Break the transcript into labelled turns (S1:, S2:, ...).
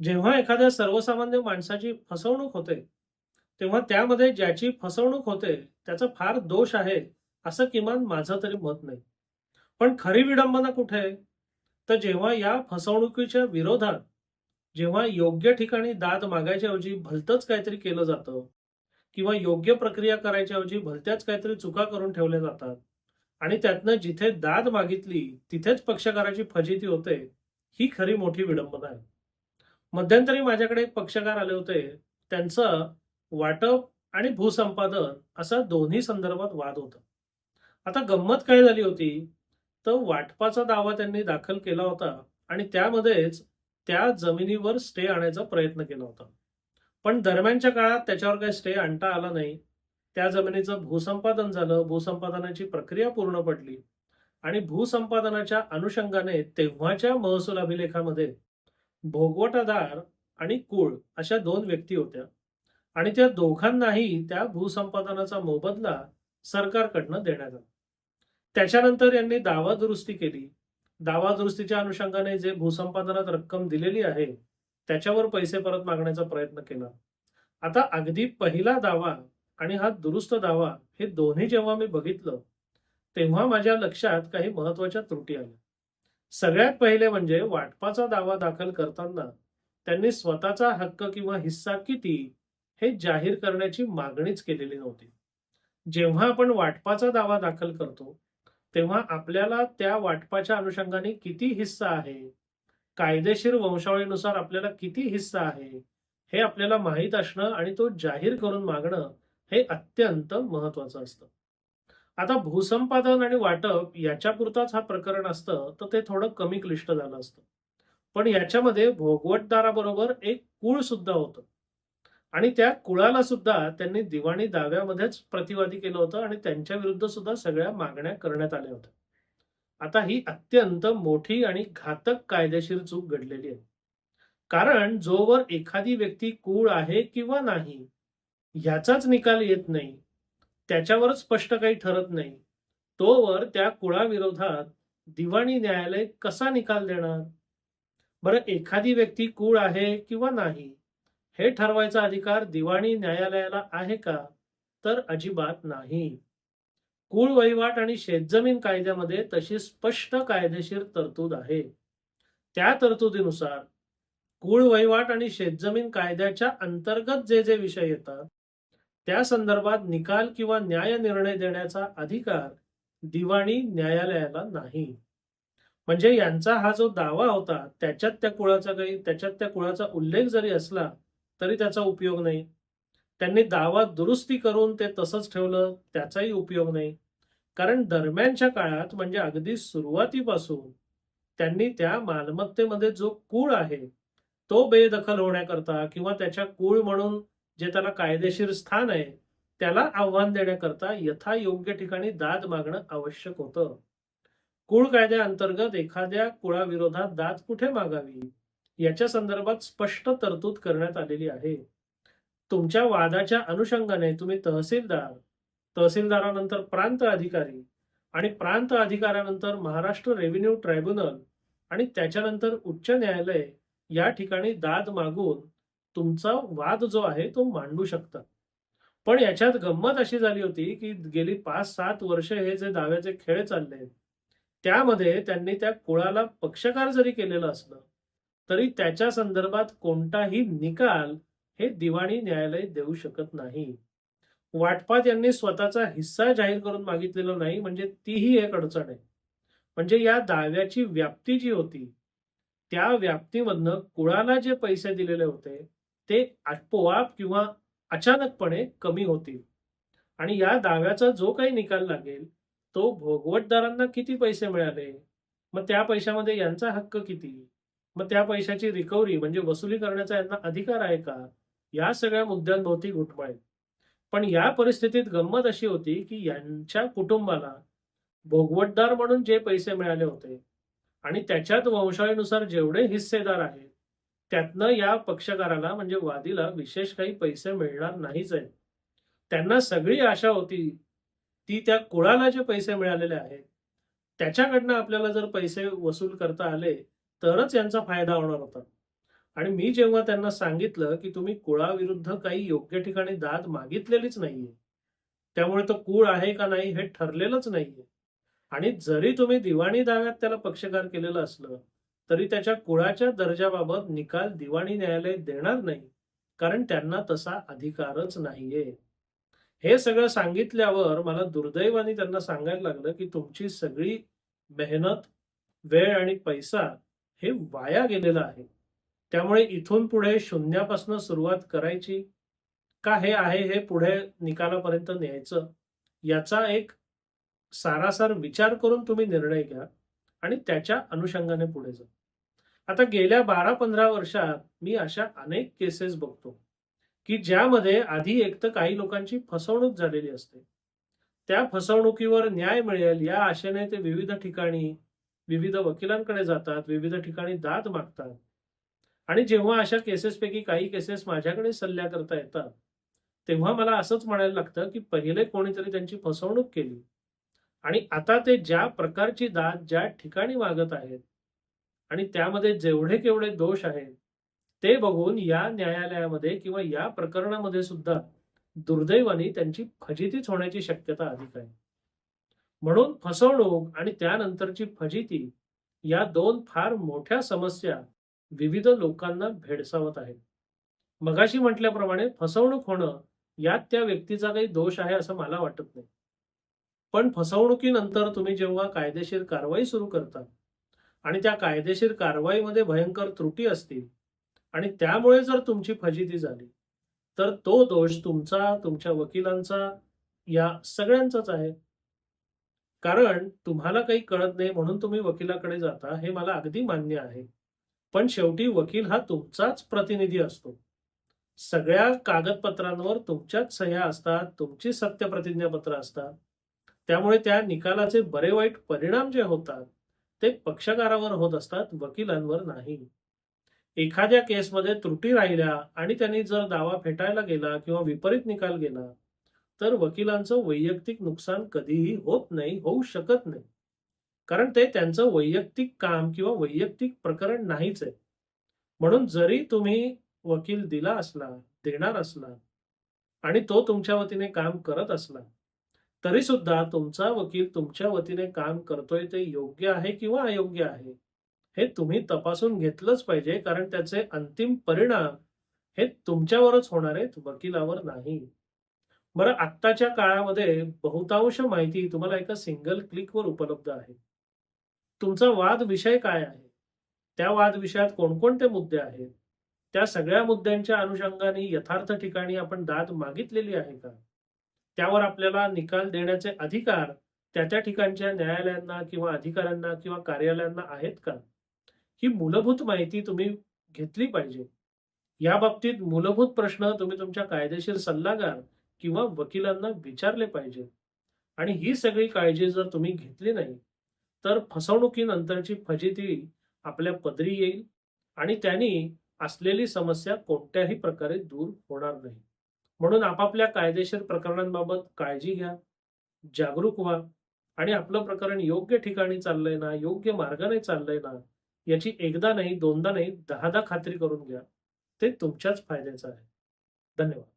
S1: जेव्हा एखाद्या सर्वसामान्य माणसाची फसवणूक होते, तेव्हा त्यामध्ये ज्याची फसवणूक होते त्याचा फार दोष आहे, असं किमान माझं तरी मत नाही. पण खरी विडंबना कुठे आहे? तर जेव्हा या फसवणुकीच्या विरोधात जेव्हा योग्य ठिकाणी दाद मागायच्या ऐवजी भलतंच काहीतरी केलं जातं किंवा योग्य प्रक्रिया करायच्या ऐवजी भलत्याच काहीतरी चुका करून ठेवल्या जातात आणि त्यातनं जिथे दाद मागितली तिथेच पक्षकाराची फजिती होते, ही खरी मोठी विडंबना आहे. मध्यंतरी माझ्याकडे एक पक्षकार आले होते. त्यांचं वाटप आणि भूसंपादन असा दोन्ही संदर्भात वाद होता. आता गंमत काय झाली होती, तर वाटपाचा दावा त्यांनी दाखल केला होता आणि त्यामध्येच त्या जमिनीवर स्टे आणायचा प्रयत्न केला होता. पण दरम्यानच्या काळात त्याच्यावर काही स्टे आणता आला नाही. त्या जमिनीचं भूसंपादन झालं. भूसंपादनाची प्रक्रिया पूर्ण पडली आणि भूसंपादनाच्या अनुषंगाने तेव्हाच्या महसूल अभिलेखामध्ये भोगवटादार आणि कुळ अशा दोन व्यक्ती होत्या आणि त्या दोघांनाही त्या भूसंपादनाचा मोबदला सरकारकडनं देण्यात आला. त्याच्यानंतर यांनी दावा दुरुस्ती केली. दावा दुरुस्तीच्या अनुषंगाने जे भूसंपादनात रक्कम दिलेली आहे, त्याच्यावर पैसे परत मागण्याचा प्रयत्न केला. आता अगदी पहिला दावा आणि हा दुरुस्त दावा हे दोन्ही जेव्हा मी बघितलं, तेव्हा माझ्या लक्षात काही महत्त्वाच्या त्रुटी आल्या. सगळ्यात पहिले म्हणजे वाटपाचा दावा दाखल करताना त्यांनी स्वतःचा हक्क किंवा हिस्सा किती हे जाहीर करण्याची मागणीच केलेली नव्हती. जेव्हा आपण वाटपाचा दावा दाखल करतो, तेव्हा आपल्याला त्या वाटपाच्या अनुषंगाने किती हिस्सा आहे, कायदेशीर वंशावळीनुसार आपल्याला किती हिस्सा आहे, हे आपल्याला माहीत असणं आणि तो जाहीर करून मागणं हे अत्यंत महत्वाचं असतं. आता भूसंपादन आणि वाटप याच्यापुरताच हा प्रकरण असतं, तर ते थोडं कमी क्लिष्ट झालं असतं. पण याच्यामध्ये भोगवटदाराबरोबर एक कुळ सुद्धा होतं आणि त्या कुळाला सुद्धा त्यांनी दिवाणी दाव्यामध्येच प्रतिवादी केलं होतं आणि त्यांच्या विरुद्ध सुद्धा सगळ्या मागण्या करण्यात आल्या होत्या. आता ही अत्यंत मोठी आणि घातक कायदेशीर चूक घडलेली आहे. कारण जोवर एखादी व्यक्ती कुळ आहे किंवा नाही, ह्याचाच निकाल येत नाही, त्याच्यावर स्पष्ट काही ठरत नाही, तोवर त्या कुळाविरोधात दिवाणी न्यायालय कसा निकाल देणार? बरं एखादी व्यक्ती कुळ आहे किंवा नाही, हे ठरवायचा अधिकार दिवाणी न्यायालयाला आहे का? तर अजिबात नाही. कुळ वहिवाट आणि शेतजमीन कायद्यामध्ये तशी स्पष्ट कायदेशीर तरतूद आहे. त्या तरतुदीनुसार कुळ वहिवाट आणि शेतजमीन कायद्याच्या अंतर्गत जे जे विषय येतात, त्या संदर्भात निकाल किंवा न्याय निर्णय देण्याचा अधिकार दिवाणी न्यायालयाला नाही. म्हणजे यांचा हा जो दावा होता, त्याच्यात त्या कुळाचा काही त्याच्यात त्या कुळाचा उल्लेख जरी असला, तरी त्याचा उपयोग नाही. त्यांनी दावा दुरुस्ती करून ते तसंच ठेवलं, त्याचाही उपयोग नाही. कारण दरम्यानच्या काळात म्हणजे अगदी सुरुवातीपासून त्यांनी त्या मालमत्तेमध्ये जो कुळ आहे, तो बेदखल होण्याकरता किंवा त्याच्या कुळ म्हणून जे त्याला कायदेशीर स्थान आहे, त्याला आव्हान देण्याकरता यथायोग्य ठिकाणी दाद मागणं आवश्यक होतं. कुळ कायद्याअंतर्गत एखाद्या कुळाविरोधात दाद कुठे मागावी, याच्या संदर्भात स्पष्ट तरतूद करण्यात आलेली आहे. तुमच्या वादाच्या अनुषंगाने तुम्ही तहसीलदार, तहसीलदारानंतर प्रांत अधिकारी आणि प्रांत अधिकाऱ्यानंतर महाराष्ट्र रेव्हेन्यू ट्रायब्युनल आणि त्याच्यानंतर उच्च न्यायालय या ठिकाणी दाद मागून तुमचा वाद जो आहे तो मांडू शकता. पण याच्यात गंमत अशी झाली होती, की गेली पाच सात वर्ष हे जे दाव्याचे खेळ चालले त्यामध्ये त्यांनी त्या कुळाला पक्षकार जरी केलेलं असलं, तरी त्याच्या संदर्भात कोणताही निकाल हे दिवाणी न्यायालय देऊ शकत नाही. वाटपात यांनी स्वतःचा हिस्सा जाहीर करून मागितलेला नाही, म्हणजे तीही एक अडचण आहे. म्हणजे या दाव्याची व्याप्ती जी होती, त्या व्याप्तीमधनं कुळाला जे पैसे दिलेले होते, ते आपोआप किंवा अचानकपणे कमी होतील. आणि या दाव्याचा जो काही निकाल लागेल, तो भोगवटदारांना किती पैसे मिळाले, मग त्या पैशामध्ये यांचा हक्क किती, मग त्या पैशाची रिकव्हरी म्हणजे वसुली करण्याचा यांना अधिकार आहे का, या सगळ्या मुद्द्यांभोवती घुटमाळेल. पण या परिस्थितीत गंमत अशी होती, की यांच्या कुटुंबाला भोगवटदार म्हणून जे पैसे मिळाले होते आणि त्याच्यात वंशाळीनुसार जेवढे हिस्सेदार आहेत, त्यातनं या पक्षकाराला म्हणजे वादीला विशेष काही पैसे मिळणार नाहीच आहे त्यांना सगळी आशा होती, ती त्या कुळाला जे पैसे मिळालेले आहेत, त्याच्याकडनं आपल्याला जर पैसे वसूल करता आले, तरच यांचा फायदा होणार होता. आणि मी जेव्हा त्यांना सांगितलं की तुम्ही कुळाविरुद्ध काही योग्य ठिकाणी दाद मागितलेलीच नाहीये त्यामुळे तो कुळ आहे का नाही हे ठरलेलंच नाहीये आणि जरी तुम्ही दिवाणी दाव्यात त्याला पक्षकार केलेलं असलं तरी त्याच्या कुळाच्या दर्जाबाबत निकाल दिवाणी न्यायालय देणार नाही कारण त्यांना तसा अधिकारच नाहीये. हे सगळं सांगितल्यावर मला दुर्दैवाने त्यांना सांगायला लागलं की तुमची सगळी मेहनत वेळ आणि पैसा हे वाया गेलेलं आहे. त्यामुळे इथून पुढे शून्यापासून सुरुवात करायची का हे आहे हे पुढे निकालापर्यंत न्यायचं? याचा एक सारासार विचार करून तुम्ही निर्णय घ्या. आणि त्याच्या अनुषंगाने पुढे जा आता गेल्या बारा पंधरा वर्षात मी अशा अनेक केसेस बघतो की ज्यामध्ये आधी एक तर काही लोकांची फसवणूक झालेली असते. त्या फसवणुकीवर न्याय मिळेल या आशेने ते विविध ठिकाणी विविध वकिलांकडे जातात विविध ठिकाणी दाद मागतात. आणि जेव्हा अशा केसेसपैकी काही केसेस माझ्याकडे सल्ल्या करता येतात तेव्हा मला असंच म्हणायला लागतं की पहिले कोणीतरी त्यांची फसवणूक केली. आणि आता ते ज्या प्रकारची दाद ज्या ठिकाणी वागत आहेत आणि त्यामध्ये जेवढे केवढे दोष आहेत ते बघून या न्यायालयामध्ये किंवा या प्रकरणामध्ये सुद्धा दुर्दैवाने त्यांची फजितीच होण्याची शक्यता अधिक आहे. म्हणून फसवणूक आणि त्यानंतरची फजिती या दोन फार मोठ्या समस्या विविध लोकांना भेडसावत आहेत. मगाशी म्हटल्याप्रमाणे फसवणूक होणं यात त्या व्यक्तीचा काही दोष आहे असं मला वाटत नाही. पण फसवणुकीनंतर तुम्ही जेव्हा कायदेशीर कारवाई सुरू करता आणि त्या कायदेशीर कारवाईमध्ये भयंकर त्रुटी असतील आणि त्यामुळे जर तुमची फजिती झाली तर तो दोष तुमचा तुमच्या वकिलांचा या सगळ्यांचाच आहे. कारण तुम्हाला काही कळत नाही म्हणून तुम्ही वकिलाकडे जाता हे मला अगदी मान्य आहे. पण शेवटी वकील हा तुमचाच प्रतिनिधी असतो. सगळ्या कागदपत्रांवर तुमच्याच सह्या असतात तुमची सत्य प्रतिज्ञापत्र असतात. त्यामुळे त्या निकालाचे बरे वाईट परिणाम जे होतात ते पक्षकारावर होत असतात वकिलांवर नाही. एखाद्या केसमध्ये त्रुटी राहिल्या आणि त्यांनी जर दावा फेटायला गेला किंवा विपरीत निकाल गेला तर वकिलांचं वैयक्तिक नुकसान कधीही होत नाही होऊ शकत नाही. कारण ते त्यांचं वैयक्तिक काम किंवा वैयक्तिक प्रकरण नाहीच आहे. म्हणून जरी तुम्ही वकील दिला असला देणार असला आणि तो तुमच्या वतीने काम करत असला तरी सुद्धा तुमचा वकील तुमच्या वतीने काम करतोय ते योग्य आहे किंवा अयोग्य आहे? हे तुम्ही तपासून घेतलंच पाहिजे कारण त्याचे अंतिम परिणाम हे तुमच्यावरच होणार आहेत वकिलावर नाही. बरं आत्ताच्या काळामध्ये बहुतांश माहिती तुम्हाला एका सिंगल क्लिकवर उपलब्ध आहे. तुमचा वाद विषय काय आहे? त्या वाद विषयात कोणकोणते मुद्दे आहेत? त्या सगळ्या मुद्द्यांच्या अनुषंगाने यथार्थ ठिकाणी आपण दाद मागितलेली आहे का? त्यावर आपल्याला निकाल देण्याचे अधिकार त्या त्या ठिकाणच्या न्यायालयांना किंवा अधिकाऱ्यांना किंवा कार्यालयांना आहेत का? ही मूलभूत माहिती तुम्ही घेतली पाहिजे. या बाबतीत मूलभूत प्रश्न तुम्ही तुमच्या कायदेशीर सल्लागार किंवा वकिलांना विचारले पाहिजे. आणि ही सगळी काळजी जर तुम्ही घेतली नाही तर फसवणुकीनंतरची फजिती आपल्या पदरी येईल आणि त्यांनी असलेली समस्या कोणत्याही प्रकारे दूर होणार नाही. म्हणून आपापल्या कायदेशीर प्रकरणांबाबत काळजी घ्या जागरूक व्हा आणि आपलं प्रकरण योग्य ठिकाणी चाललंय ना योग्य मार्गाने चाललंय ना याची एकदा नाही दोनदा नाही दहादा खात्री करून घ्या. ते तुमच्याच फायद्याचं आहे. धन्यवाद.